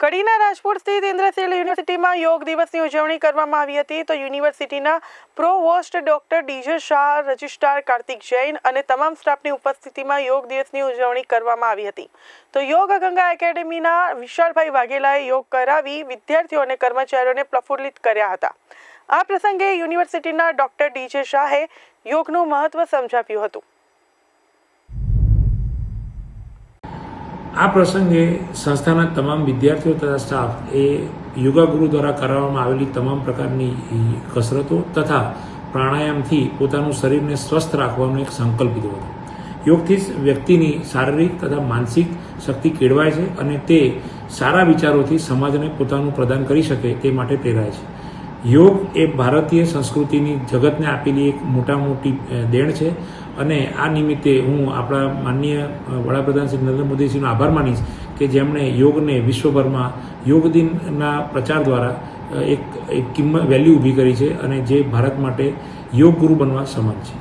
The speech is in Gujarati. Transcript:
કડીના રાજપુર સ્થિત ઇન્દ્રશીલ યુનિવર્સિટીમાં યોગ દિવસની ઉજવણી કરવામાં આવી હતી. તો યુનિવર્સિટીના provost doctor DJ Shah, registrar Kartik Jain અને તમામ સ્ટાફની ઉપસ્થિતિમાં યોગ દિવસની ઉજવણી કરવામાં આવી હતી. તો યોગ ગંગા એકેડેમીના વિશાલભાઈ વાઘેલાએ યોગ કરાવી વિદ્યાર્થીઓ અને કર્મચારીઓને પ્રફુલ્લિત કર્યા હતા. આ પ્રસંગે યુનિવર્સિટીના ડોક્ટર ડીજે શાહે યોગનું મહત્વ સમજાવ્યું હતું. આ પ્રસંગે સંસ્થાના તમામ વિદ્યાર્થીઓ તથા સ્ટાફ એ યોગા ગુરુ દ્વારા કરાવવામાં આવેલી તમામ પ્રકારની કસરતો તથા પ્રાણાયામથી પોતાનું શરીરને સ્વસ્થ રાખવાનો એક સંકલ્પ લીધો હતો. યોગથી વ્યક્તિની શારીરિક તથા માનસિક શક્તિ કેળવાય છે અને તે સારા વિચારોથી સમાજને પોતાનું પ્રદાન કરી શકે તે માટે પ્રેરાય છે. યોગ એ ભારતીય સંસ્કૃતિની જગતને આપેલી એક મોટા મોટી દેણ છે. અને આ નિમિત્તે હું આપણા માનનીય વડાપ્રધાન શ્રી નરેન્દ્ર મોદીજીનો આભાર માનીશ કે જેમણે યોગને વિશ્વભરમાં યોગ દિનના પ્રચાર દ્વારા એક કિંમત, વેલ્યુ ઊભી કરી છે અને જે ભારત માટે યોગ ગુરુ બનવા સમાન છે.